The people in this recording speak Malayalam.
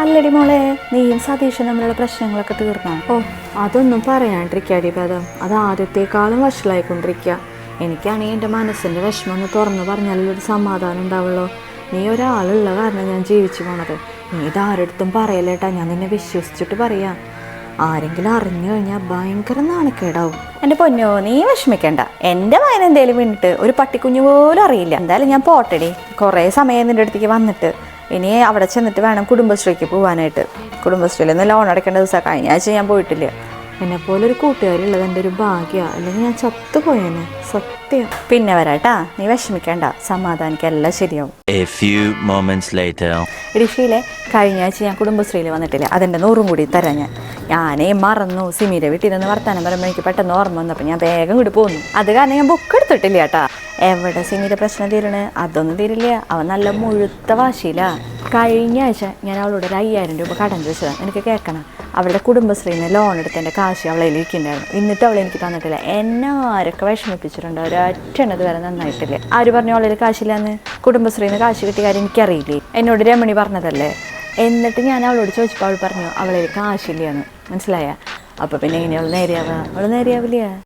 അല്ലടി മോളെ നീയും സതീഷും നമ്മളുടെ പ്രശ്നങ്ങളൊക്കെ തീർന്നോ? ഓ അതൊന്നും പറയാണ്ടിരിക്കാടി പദം അത് ആദ്യത്തെക്കാളും വഷളായിക്കൊണ്ടിരിക്കുക എനിക്കാണെങ്കിൽ എന്റെ മനസ്സിന്റെ വിഷമം ഒന്ന് തുറന്നു പറഞ്ഞാലേ ഒരു സമാധാനം ഉണ്ടാവുള്ളൂ. നീ ഒരാളുള്ള കാരണം ഞാൻ ജീവിച്ചു പോണത്. നീ ഇതാരടുത്തും പറയലേട്ടാ. ഞാൻ നിന്നെ വിശ്വസിച്ചിട്ട് പറയാം. ആരെങ്കിലും അറിഞ്ഞു കഴിഞ്ഞാൽ ഭയങ്കര നാണക്കേടാവും. എന്റെ പൊന്നോ നീ വിഷമിക്കണ്ട. എന്റെ മകൻ എന്തേലും വീണിട്ട് ഒരു പട്ടിക്കുഞ്ഞു പോലും അറിയില്ല. എന്തായാലും ഞാൻ പോട്ടടി. കുറേ സമയം നിന്റെ അടുത്തേക്ക് വന്നിട്ട്. ഇനി അവിടെ ചെന്നിട്ട് വേണം കുടുംബശ്രീക്ക് പോകാനായിട്ട് കുടുംബശ്രീയിൽ നിന്ന് ലോൺ അടയ്ക്കേണ്ട ദിവസം കഴിഞ്ഞ ആഴ്ച ഞാൻ പോയിട്ടില്ല. എന്നെപ്പോലെ ഒരു കൂട്ടുകാരുള്ളത് എന്റെ ഒരു ഭാഗ്യമാണ് അല്ലെങ്കിൽ ഞാൻ ചത്തുപോയേനെ. സത്യം. പിന്നെ വരാട്ടാ. നീ വിഷമിക്കണ്ട. സമാധാനിക്ക് എല്ലാം ശരിയാവും. A few moments later. ഋഷിയിലെ കഴിഞ്ഞ ആഴ്ച ഞാൻ കുടുംബശ്രീയിൽ വന്നിട്ടില്ല. അതിന്റെ നൂറും കൂടി തരാം ഞാൻ. ഞാനേ മറന്നു. സിമീരെ വീട്ടിൽ നിന്ന് വർത്താനം പറയുമ്പോൾ എനിക്ക് പെട്ടെന്ന് ഓർമ്മ വന്നപ്പോൾ ഞാൻ വേഗം കൂടി പോന്നു. അത് കാരണം ഞാൻ ബുക്ക് എടുത്തിട്ടില്ല കേട്ടാ എവിടെ സിമിയുടെ പ്രശ്നം തീരണേ? അതൊന്നും തീരില്ല. അവൻ നല്ല മുഴുത്ത വാശിയിലാ. കഴിഞ്ഞ ആഴ്ച ഞാൻ അവളോട് ഒരു അയ്യായിരം രൂപ കടം ചോദിച്ചതാണ് എനിക്ക് കേൾക്കണം. അവളുടെ കുടുംബശ്രീന്ന് ലോൺ എടുത്തതിന്റെ കാശ് അവളെ ഇരിക്കുന്നുണ്ടായിരുന്നു. എന്നിട്ട് അവൾ എനിക്ക് തന്നിട്ടില്ല. എന്നെ ആരൊക്കെ വിഷമിപ്പിച്ചിട്ടുണ്ട്? ഒരൊറ്റണത് വരെ നന്നായിട്ടില്ല. ആര് പറഞ്ഞു അവളിൽ കാശില്ലാന്ന്? കുടുംബശ്രീന്ന് കാശ് കിട്ടിയ കാര്യം എനിക്കറിയില്ലേ? എന്നോട് രമണി പറഞ്ഞതല്ലേ? എന്നിട്ട് ഞാൻ അവളോട് ചോദിച്ചപ്പോൾ അവൾ പറഞ്ഞു അവളിൽ കാശില്ലാന്ന്. മനസ്സിലായ? അപ്പോൾ പിന്നെ ഇങ്ങനെ അവൾ നേരെയാവുക? അവൾ നേരെയാവില്ല.